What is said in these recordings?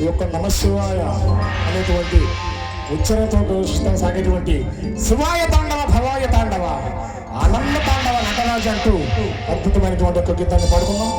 ఈ యొక్క నమశివాయ అనేటువంటి ఉచ్చరణతో సాగేటువంటి శివాయ తాండవ భవాయ తాండవ ఆనంద తాండవ నటరాజు అంటూ అద్భుతమైనటువంటి ఒక గీతాన్ని పాడుకున్నాం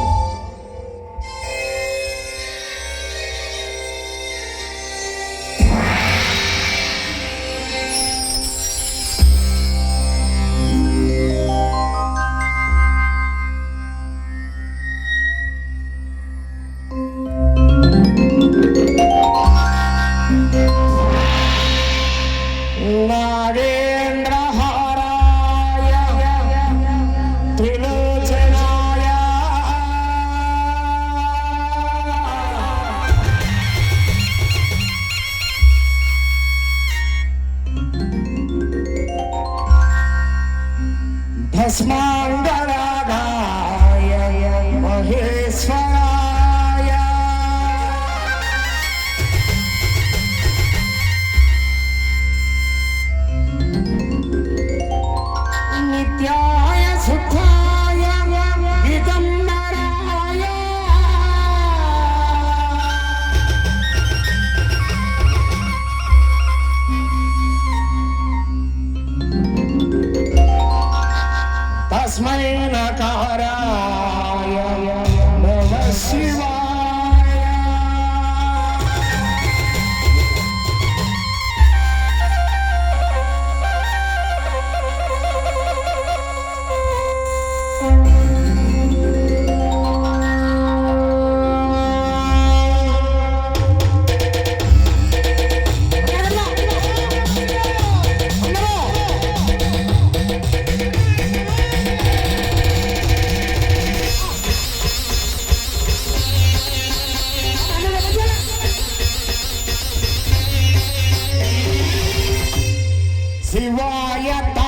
Small. తస్మై నకారా riwayat